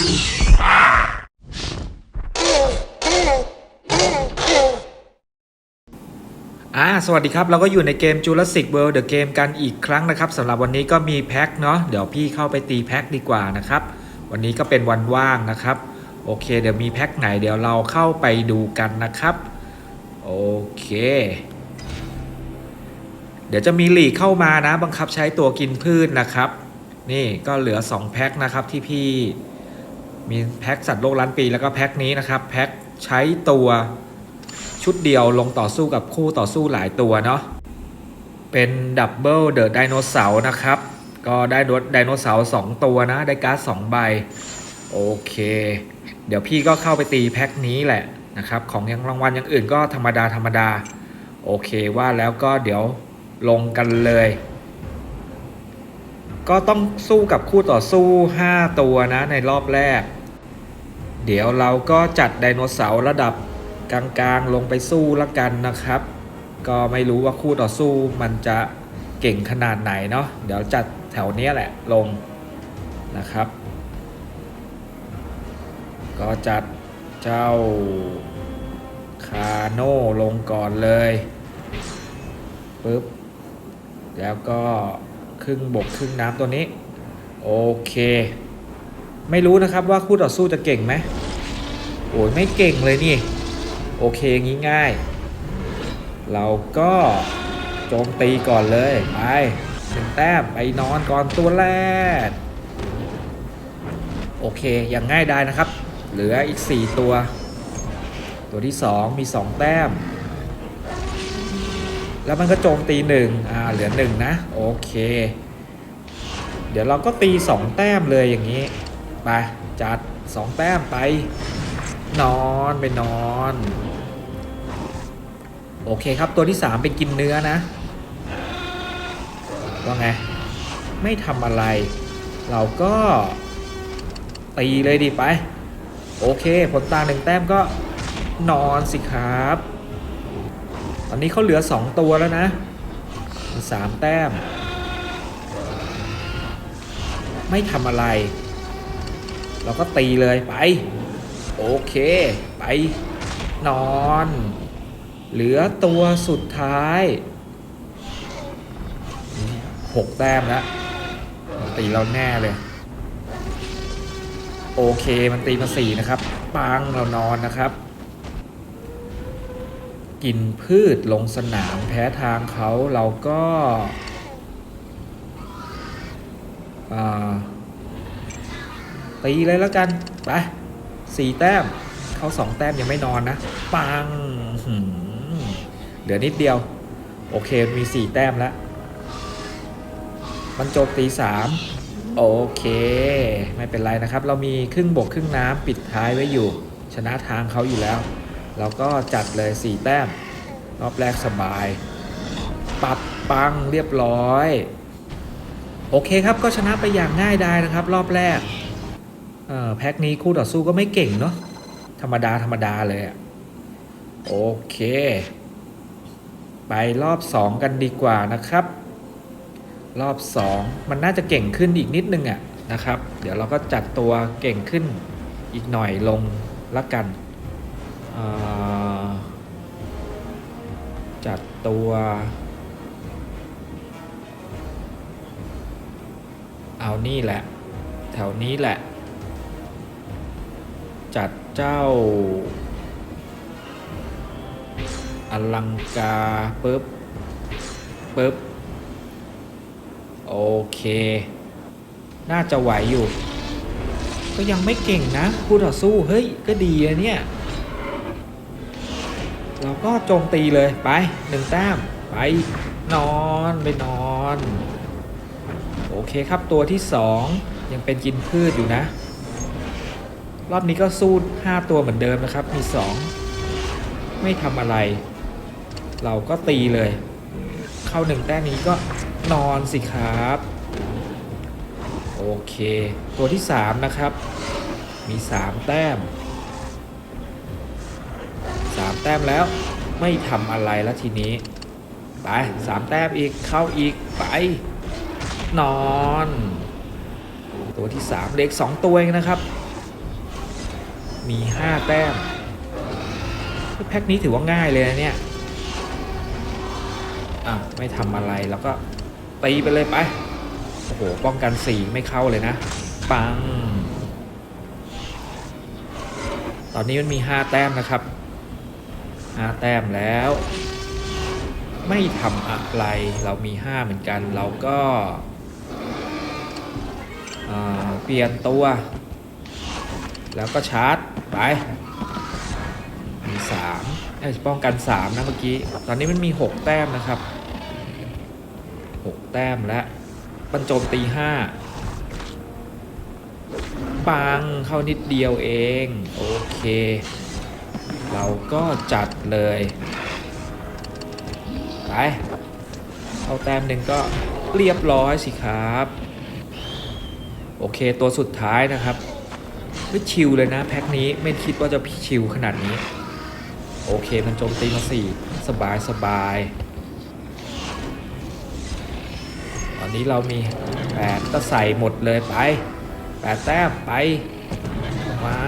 อ่าสวัสดีครับ เราก็อยู่ในเกม Jurassic World The Game กันอีกครั้งนะครับสำหรับวันนี้ก็มีแพ็คเนาะเดี๋ยวพี่เข้าไปตีแพ็คดีกว่านะครับ วันนี้ก็เป็นวันว่างนะครับ โอเค เดี๋ยวมีแพ็คไหนเดี๋ยวเราเข้าไปดูกันนะครับ โอเค เดี๋ยวจะมีหลีเข้ามานะ บังคับใช้ตัวกินพืชนะครับ นี่ก็เหลือ 2 แพ็คนะครับที่พี่ มีแพ็คสัตว์โลกล้านปีแล้วก็แพ็คนี้นะครับแพ็คใช้ตัวชุดเดียวลงต่อสู้กับคู่ต่อสู้หลายตัวเนาะเป็นดับเบิลเดอะไดโนเสาร์นะครับ ก็ได้ไดโนเสาร์สองตัวนะ ได้การ์ดสองใบ โอเค เดี๋ยวพี่ก็เข้าไปตีแพ็คนี้แหละนะครับ ของยังรางวัลอย่างอื่นก็ธรรมดาธรรมดา โอเคว่าแล้วก็เดี๋ยวลงกันเลย ก็ต้องสู้กับคู่ต่อสู้ 5 ตัวนะในรอบแรก เดี๋ยวเราก็จัดไดโนเสาร์ระดับกลางๆลงไปสู้ละกันนะครับ ก็ไม่รู้ว่าคู่ต่อสู้มันจะเก่งขนาดไหนเนาะเดี๋ยวจัดแถวเนี้ยแหละลงนะครับ ก็จัดเจ้าคาโน่ลงก่อนเลยปึ๊บแล้วก็ครึ่งบกครึ่งน้ำตัวนี้ โอเค ไม่รู้นะครับว่าคู่ต่อสู้จะเก่งไหมโอ้ยไม่เก่งเลยนี่ โอเคงี้ง่าย เราก็โจมตีก่อนเลยไปหนึ่งแต้มไปนอนก่อนตัวแรก โอเคอยังง่ายได้นะครับ เหลืออีก 4 ตัว ตัวที่ 2 มี 2 แต้ม แล้วมันก็โจมตี1อ่าเหลือ1นะ โอเค เดี๋ยวเราก็ตี 2 แต้มเลยอย่างนี้ ไปจัด2แต้มไป นอนไปนอน โอเคครับตัวที่3เป็นกินเนื้อนะว่าไง ไม่ทำอะไร เราก็ตีเลยดีไป โอเค ผลต่างหนึ่งแต้มก็นอนสิครับ ตอนนี้เขาเหลือ2ตัวแล้วนะสามแต้ม ไม่ทำอะไร เราก็ตีเลยไป โอเค ไป นอน เหลือตัวสุดท้ายหกแต้มแล้วตีเราแน่เลย โอเคมันตีมาสี่นะครับปังเรานอนนะครับ กินพืชลงสนามแพ้ทางเขาเราก็อ่า ตีเลยแล้วกัน ไปสี่แต้ม เขาสองแต้มยังไม่นอนนะ ปังเหลือนิดเดียว โอเคมีสี่แต้มแล้ว มันจมตีสามโอเค ไม่เป็นไรนะครับ เรามีครึ่งบกครึ่งน้ำปิดท้ายไว้อยู่ ชนะทางเขาอยู่แล้ว เราก็จัดเลยสี่แต้ม รอบแรกสบาย ปับปังเรียบร้อย โอเคครับก็ชนะไปอย่างง่ายดายนะครับ รอบแรก เออแพ็คนี้คู่ต่อสู้ก็ไม่เก่งเนาะธรรมดาธรรมดาเลยอะโอเค ไปรอบ 2 กันดีกว่านะครับ รอบ 2 มันน่าจะเก่งขึ้นอีกนิดนึงอะนะครับ เดี๋ยวเราก็จัดตัวเก่งขึ้นอีกหน่อยลงละกันจัดตัวเอานี่แหละ แถวนี้แหละ จัดเจ้า อลังกาปึ๊บปึ๊บโอเค น่าจะไหวอยู่ ก็ยังไม่เก่งนะคู่ต่อสู้ เฮ้ย ก็ดีอะเนี่ย เราก็โจมตีเลยไปหนึ่งแต้ม ไป นอนไปนอน โอเคครับตัวที่สองยังเป็นกินพืชอยู่นะ รอบนี้ก็สู้ 5 ตัวเหมือนเดิมนะครับ มี 2 ไม่ทำอะไร เราก็ตีเลย เข้าหนึ่งแต้มนี้ก็นอนสิครับ โอเค ตัวที่ 3 นะครับ มี 3 แต้ม 3 แต้มแล้วไม่ทำอะไรแล้วทีนี้ ไป 3 แต้มอีกเข้าอีกไป นอน ตัวที่ 3 เล็ก 2 ตัวเองนะครับ มีห้าแต้มแพ็คนี้ถือว่าง่ายเลยนะเนี่ย อะ ไม่ทำอะไรแล้วก็ตีไปเลยไป โอ้โห ป้องกันสีไม่เข้าเลยนะ ปัง ตอนนี้มันมีห้าแต้มนะครับห้าแต้มแล้ว ไม่ทำอะไร เรามีห้าเหมือนกัน เราก็เปลี่ยนตัว แล้วก็ชาร์จ ไปมีสามเอ้ป้องกันสามนะเมื่อกี้ ตอนนี้มันมีหกแต้มนะครับหกแต้มแล้วบรรจมตีห้าปังเข้านิดเดียวเอง โอเค เราก็จัดเลย ไปเอาแต้มหนึ่งก็เรียบร้อยสิครับ โอเคตัวสุดท้ายนะครับ ไม่ชิลเลยนะแพ็คนี้ไม่คิดว่าจะชิลขนาดนี้ โอเคมันโจมตีมาสี่สบายสบายตอนนี้เรามีแปดก็ใส่หมดเลยไปแปดแต้มไปมา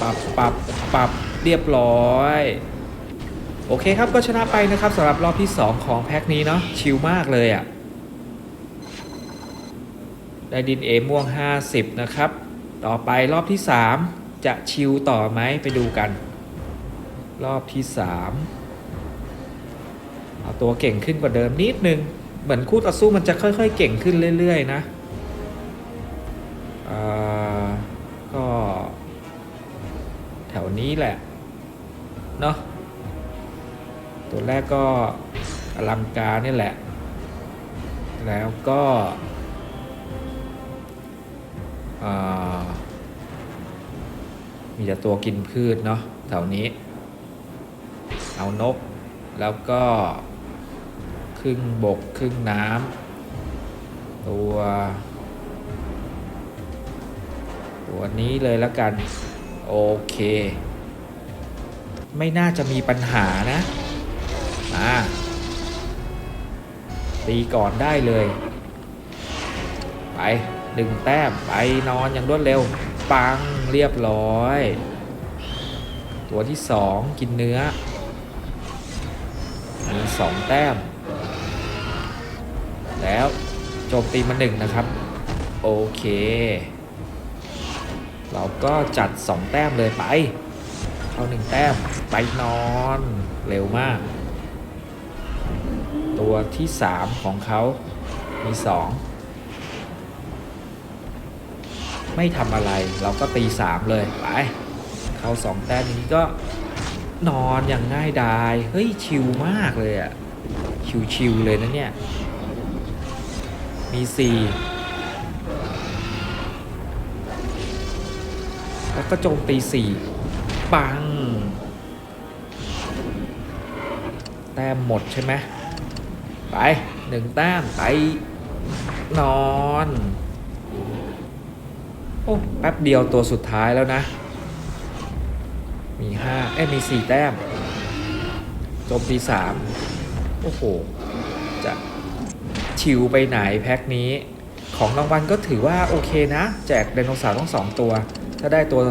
ปรับปรับปรับเรียบร้อยโอเคครับก็ชนะไปนะครับสำหรับรอบที่ 2 ของแพ็คนี้เนาะชิลมากเลยอะ่ะได้ดินเอม่วง 50 นะครับ ต่อไปรอบที่ 3 จะชิลต่อไหมไปดูกัน รอบที่ 3 เอาตัวเก่งขึ้นกว่าเดิมนิดนึง เหมือนคู่ต่อสู้มันจะค่อยๆ เก่งขึ้นเรื่อย ๆ นะก็ แถวนี้แหละ เนาะตัวแรกก็อลังการนี่แหละ แล้วก็ มีแต่ตัวกินพืชเนาะแถวนี้ เอานก แล้วก็ครึ่งบกครึ่งน้ำตัว ตัวนี้เลยแล้วกัน โอเค ไม่น่าจะมีปัญหานะมาตีก่อนได้เลย ไปดึงแต้ม ไปนอนอย่างรวดเร็ว ปังเรียบร้อย ตัวที่สองกินเนื้อ มีสองแต้ม แล้วโจมตีมาหนึ่งนะครับ โอเค เราก็จัดสองแต้มเลยไปเอาหนึ่งแต้ม ไปนอนเร็วมาก ตัวที่สามของเขามีสอง ไม่ทำอะไร เราก็ตีสามเลยไปเขาสองแต้มนี้ก็นอนอย่างง่ายดายเฮ้ยชิลมากเลยอะชิวๆเลยนะเนี่ย มีสี่แล้วก็โจมตีสี่ปัง แต้มหมดใช่ไหมไปหนึ่งแต้มไปนอน โอ้แป๊บเดียวตัวสุดท้ายแล้วนะ มีห้าเอ้มีสี่แต้มจมตีสามโอ้โห จะชิวไปไหนแพ็คนี้ ของรางวัลก็ถือว่าโอเคนะ แจกไดโนเสาร์ต้องสองตัว ถ้าได้ตัว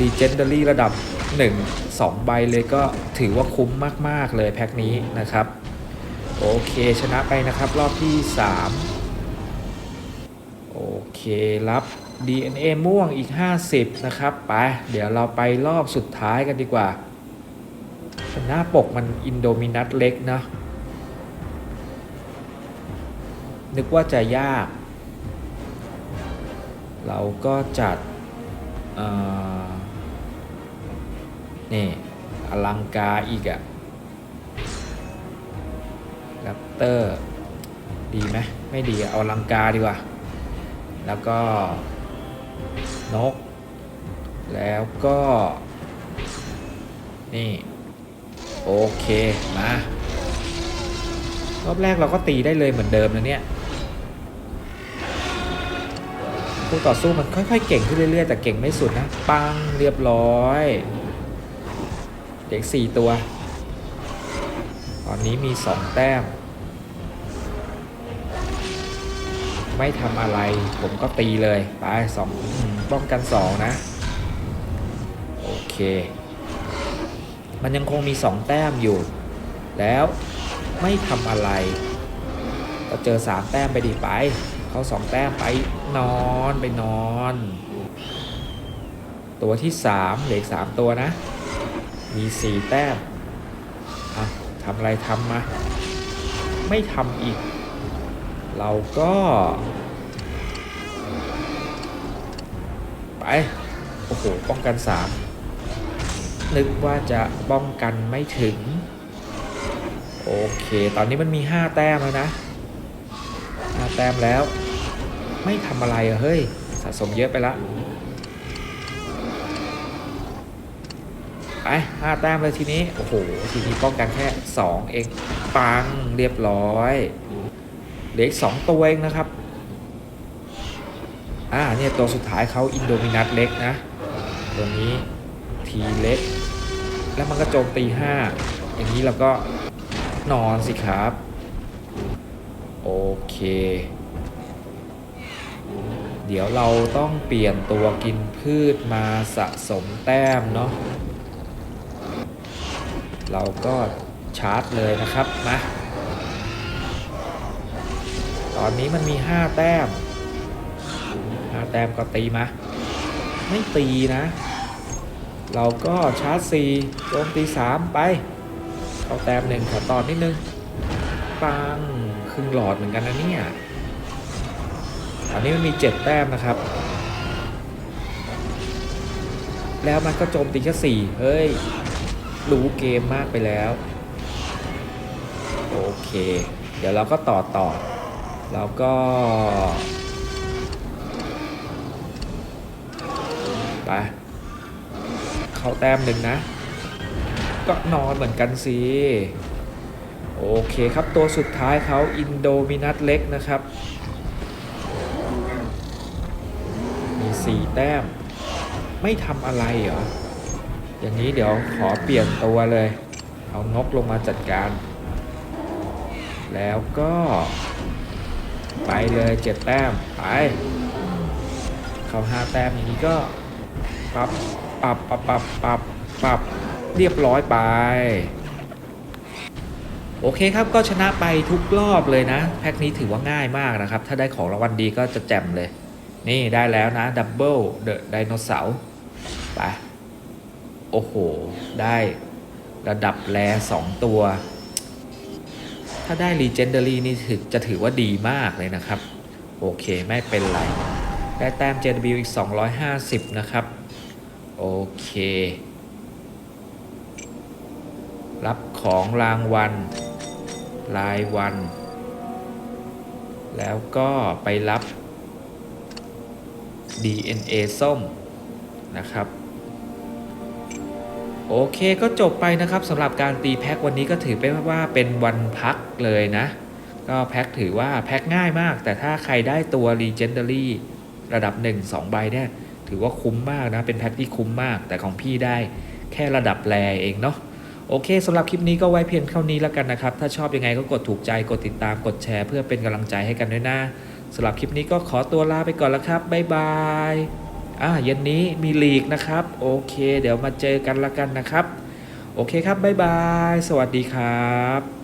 Legendary ระดับ 1 2 ใบเลยก็ถือว่าคุ้มมาก ๆ เลยแพ็คนี้นะครับ โอเคชนะไปนะครับรอบที่ 3 โอเครับ DNA ม่วงอีก 50 นะครับ ไป เดี๋ยวเราไปรอบสุดท้ายกันดีกว่า หน้าปกมันอินโดมินัสเล็กนะนึกว่าจะยาก เราก็จัดนี่อลังกาอีกอะแรปเตอร์ ดีไหมไม่ดีเอาอลังกาดีกว่า แล้วก็ นก แล้วก็ นี่ โอเค มารอบแรกเราก็ตีได้เลยเหมือนเดิมนะเนี่ยคู่ต่อสู้มันค่อยๆ เก่งขึ้นเรื่อยๆ แต่เก่งไม่สุดนะ ปังเรียบร้อย เด็กสี่ตัว ตอนนี้มีสองแต้ม ไม่ทำอะไร ผมก็ตีเลยไปสองป้องกันสองนะ โอเค มันยังคงมีสองแต้มอยู่ แล้วไม่ทำอะไร ก็เจอสามแต้มไปดีไป เขาสองแต้มไปนอนไปนอน ตัวที่สามเหลืออกสามตัวนะ มีสี่แต้มอะทำอะไรทำมา ไม่ทำอีก เราก็ ไป โอ้โห ป้องกันสามนึกว่าจะป้องกันไม่ถึง โอเค ตอนนี้มันมี 5 แต้มแล้วนะ 5 แต้มแล้ว ไม่ทำอะไรอะเฮ้ย สะสมเยอะไปละ ไปห้าแต้มเลยทีนี้ โอ้โห ทีนี้ป้องกันแค่ 2 เอง ปัง เรียบร้อย เหลืออีกสองตัวเองนะครับ อ่าเนี่ยตัวสุดท้ายเขาอินโดมินัสเล็กนะ ตัวนี้ทีเล็ก แล้วมันก็โจมตี5อย่างนี้เราก็นอนสิครับ โอเค เดี๋ยวเราต้องเปลี่ยนตัวกินพืชมาสะสมแต้มเนาะเราก็ชาร์จเลยนะครับ มา ตอนนี้มันมี5แต้ม5แต้มก็ตีมา ไม่ตีนะ เราก็ชาร์จ4โจมตี3ไป เอาแต้มหนึ่งขอตอนนิดนึง ปังครึ่งหลอดเหมือนกันนะเนี่ยตอนนี้มันมี7แต้มนะครับแล้วมันก็โจมตีแค่4เฮ้ย รู้เกมมากไปแล้ว โอเค เดี๋ยวเราก็ต่อต่อ เราก็ ไป เข้าแต้มหนึ่งนะ ก็นอนเหมือนกันสิ โอเคครับ ตัวสุดท้ายเขาอินโดมินัสเล็กนะครับ มี4แต้ม ไม่ทำอะไรเหรอ อย่างนี้เดี๋ยวขอเปลี่ยนตัวเลย เอานกลงมาจัดการ แล้วก็ ไปเลยเจ็ดแต้มไป เขาห้าแต้มอย่างนี้ก็ปรับปรับปรับปรับปรับปรับเรียบร้อยไป โอเคครับก็ชนะไปทุกรอบเลยนะ แพ็คนี้ถือว่าง่ายมากนะครับ ถ้าได้ของรางวัลดีก็จะแจ่มเลย นี่ได้แล้วนะดับเบิลเดอะไดโนเสาร์ไป โอ้โห ได้ระดับแรสองตัว ถ้าได้ Legendary นี่ถือจะถือว่าดีมากเลยนะครับ โอเคไม่เป็นไร ได้แต้ม JW อีก 250 นะครับ โอเค รับของรางวัลรายวัน แล้วก็ไปรับ DNA ส้มนะครับ โอเคก็จบไปนะครับสำหรับการตีแพ็ควันนี้ก็ถือเป็นว่าเป็นวันพักเลยนะ ก็แพ็คถือว่าแพ็คง่ายมาก แต่ถ้าใครได้ตัว Legendary ระดับ 1 2 ใบเนี่ยถือว่าคุ้มมากนะ เป็นแพ็คที่คุ้มมาก แต่ของพี่ได้แค่ระดับแรเองเนาะโอเคสำหรับคลิปนี้ก็ไว้เพียงเท่านี้แล้วกันนะครับ ถ้าชอบยังไงก็กดถูกใจกดติดตามกดแชร์ เพื่อเป็นกำลังใจให้กันด้วยนะสำหรับคลิปนี้ก็ขอตัวลาไปก่อนแล้วครับบ๊ายบาย อ่าเย็นนี้มีลีกนะครับ โอเค เดี๋ยวมาเจอกันละกันนะครับ โอเคครับ บ๊ายบาย สวัสดีครับ